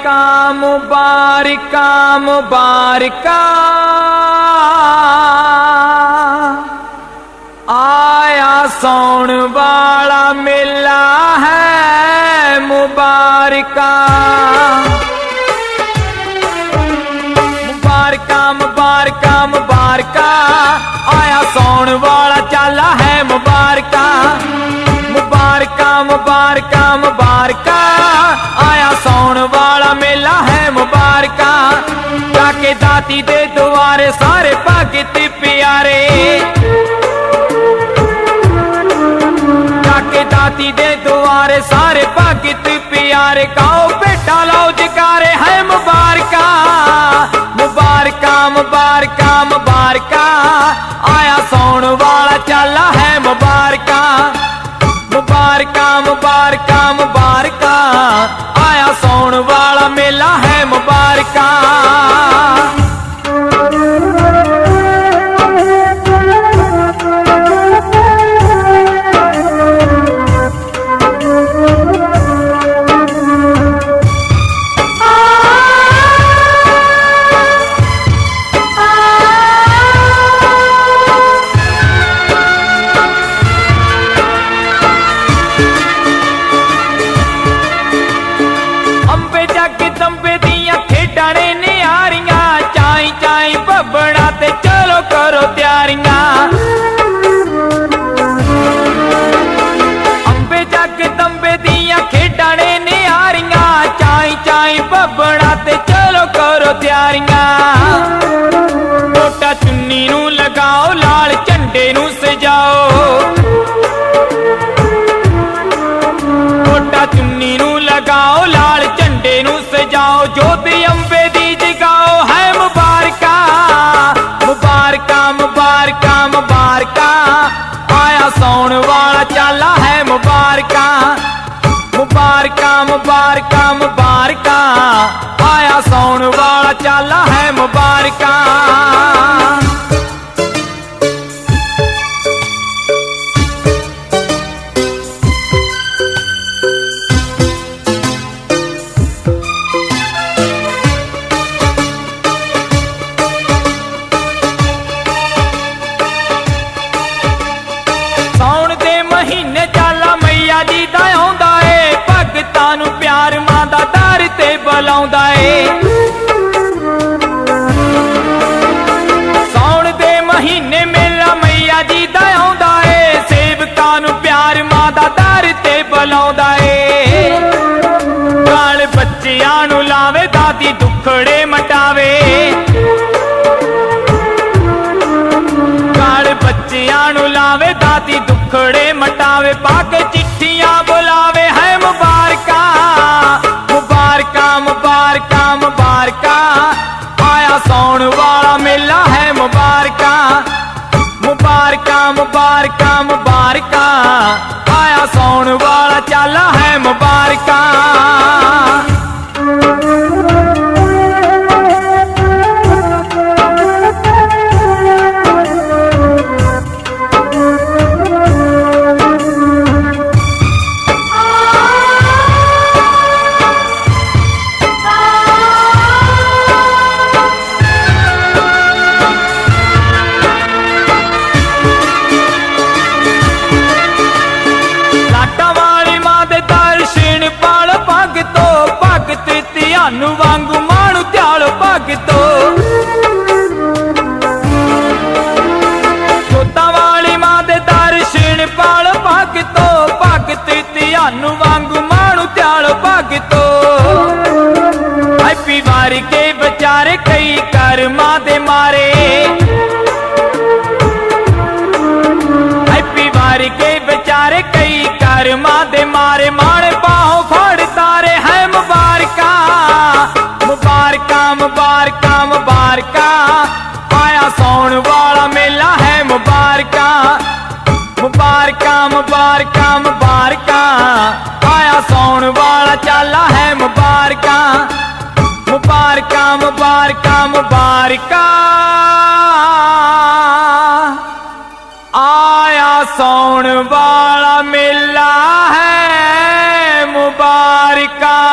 मुबारिका मुबारिका मुबारिका आया सौण वाला मेला है मुबारिका। ਕੇ ਦਾਤੀ ਦੇ ਦੁਆਰੇ ਸਾਰੇ ਭਗਤ ਪਿਆਰੇ ਜਾ ਕੇ ਦਾਤੀ ਦੇ ਦੁਆਰੇ ਸਾਰੇ ਭਗਤ ਪਿਆਰੇ ਗਾਓ ਭੇਟਾ ਲਾਓ ਜਕਾਰੇ ਹੈ ਮੁਬਾਰਕਾਂ ਮੁਬਾਰਕਾਂ ਮੁਬਾਰਕਾਂ ਮੁਬਾਰਕਾਂ ਆਇਆ ਚਾਈ ਤੇ ਚਲੋ ਕਰੋ ਤਿਆਰੀਆਂ। ਅੰਬੇ ਜੱਗ ਤੰਬੇ ਦੀਆਂ ਖੇਡਾਂ ਨੇ ਨਿਆਰੀਆਂ। ਚਾਈ ਚਾਈ ਬੱਬੜਾ ਤੇ ਚਲੋ ਕਰੋ ਤਿਆਰੀਆਂ। ਟੋਟਾ ਚੁੰਨੀ ਨੂੰ ਲਗਾਓ ਲਾਲ ਝੰਡੇ ਨੂੰ come apart, come apart. ਮਟਾਵੇ ਗਾਲ ਬੱਚਿਆਂ ਨੂੰ ਲਾਵੇ, ਦਾਦੀ ਦੁੱਖੜੇ ਮਟਾਵੇ, ਪਾ ਕੇ ਚਿੱਠੀਆਂ ਬੁਲਾਵੇ, ਹੈ ਮੁਬਾਰਕਾਂ ਮੁਬਾਰਕਾਂ ਮੁਬਾਰਕਾਂ ਮੁਬਾਰਕਾਂ। ਆਇਆ ਸੌਣ ਵਾਲਾ ਮੇਲਾ, ਹੈ ਮੁਬਾਰਕਾਂ ਮੁਬਾਰਕਾਂ ਮੁਬਾਰਕਾਂ ਮੁਬਾਰਕਾਂ। ਆਇਆ ਸੌਣ ਵਾਲਾ ਚਾਲਾ, ਹੈ ਮੁਬਾਰਕਾਂ। ਜੋਤਾਂ ਵਾਲੀ ਮਾਂ ਦੇ ਦਰਸ਼ਨ ਪਾਲ ਭਗਤੋ, ਭਗਤ ਧਿਆਨ ਵਾਂਗੂ ਮਾਣੂ ਧਿਆਲ ਭਗਤੋ। ਹੈਪੀ ਵਾਰ ਕੇ ਵਿਚਾਰੇ ਕਈ ਕਰਮਾਂ ਦੇ ਮਾਰੇ। ਹੈਪੀ ਵਾਰ ਕੇ ਵਿਚਾਰੇ ਕਈ ਕਰਮਾਂ ਦੇ ਮਾਰੇ। मुबारका आया सौन वाला मेला है मुबारका। मुबारका मुबारका मुबारका आया सौन वाला चाला है मुबारका। मुबारका मुबारका मुबारका। आया सौन वाला मेला है मुबारका।